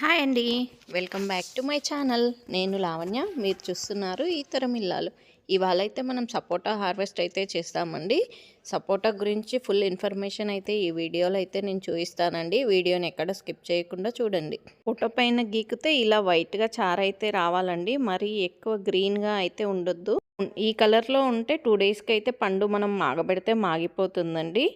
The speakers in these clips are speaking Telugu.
హాయ్ అండి welcome back to my channel నేను లావణ్య మీరు చూస్తున్నారు ఈ తరం ఇల్లాలు. ఇవాళ అయితే మనం సపోటా హార్వెస్ట్ అయితే చేస్తామండి. సపోటా గురించి ఫుల్ ఇన్ఫర్మేషన్ అయితే ఈ వీడియోలో అయితే నేను చూపిస్తానండి. వీడియోని ఎక్కడ స్కిప్ చేయకుండా చూడండి. ఫోటో పైన గీకితే ఇలా వైట్గా చార అయితే రావాలండి. మరి ఎక్కువ గ్రీన్గా అయితే ఉండొద్దు. ఈ కలర్లో ఉంటే టూ డేస్కి అయితే పండు మనం మాగబెడితే మాగిపోతుందండి.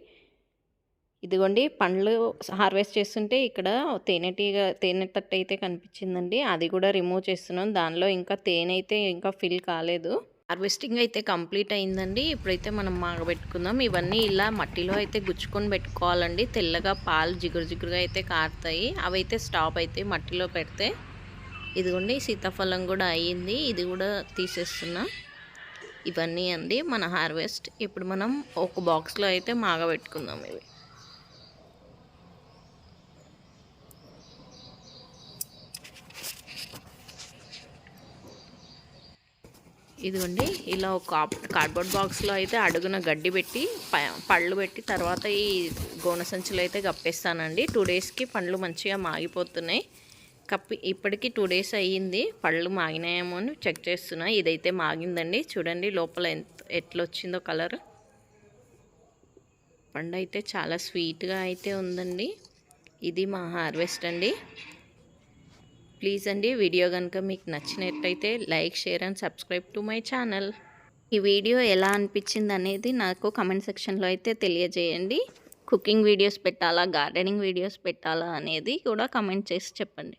ఇదిగోండి పండ్లు హార్వెస్ట్ చేస్తుంటే ఇక్కడ తేనెటీగ తేనె అయితే కనిపించిందండి. అది కూడా రిమూవ్ చేస్తున్నాం. దానిలో ఇంకా తేనె అయితే ఇంకా ఫిల్ కాలేదు. హార్వెస్టింగ్ అయితే కంప్లీట్ అయిందండి. ఇప్పుడైతే మనం మాగబెట్టుకుందాం. ఇవన్నీ ఇలా మట్టిలో అయితే గుచ్చుకొని పెట్టుకోవాలండి. తెల్లగా పాలు జిగురు జిగురుగా అయితే కారుతాయి. అవైతే స్టాప్ అయితే మట్టిలో పెడితే ఇదిగోండి సీతాఫలం కూడా అయ్యింది. ఇది కూడా తీసేస్తున్నా. ఇవన్నీ అండి మన హార్వెస్ట్. ఇప్పుడు మనం ఒక బాక్స్లో అయితే మాగబెట్టుకుందాం ఇవి. ఇదిగోండి ఇలా ఒక కార్డ్బోర్డ్ బాక్స్లో అయితే అడుగున గడ్డి పెట్టి పళ్ళు పెట్టి తర్వాత ఈ గోన సంచులు అయితే కప్పేస్తానండి. టూ డేస్కి పండ్లు మంచిగా మాగిపోతున్నాయి. కప్పి ఇప్పటికి టూ డేస్ అయ్యింది. పళ్ళు మాగినాయేమో అని చెక్ చేస్తున్నా. ఇదైతే మాగిందండి. చూడండి లోపల ఎంత ఎట్లా వచ్చిందో కలర్. పండు అయితే చాలా స్వీట్గా అయితే ఉందండి. ఇది మా హార్వెస్ట్ అండి. ప్లీజ్ అండి వీడియో కనుక మీకు నచ్చినట్టయితే like share and subscribe to my channel. ఈ వీడియో ఎలా అనిపించింది అనేది నాకు కమెంట్ సెక్షన్లో అయితే తెలియజేయండి. కుకింగ్ వీడియోస్ పెట్టాలా గార్డెనింగ్ వీడియోస్ పెట్టాలా అనేది కూడా కమెంట్ చేసి చెప్పండి.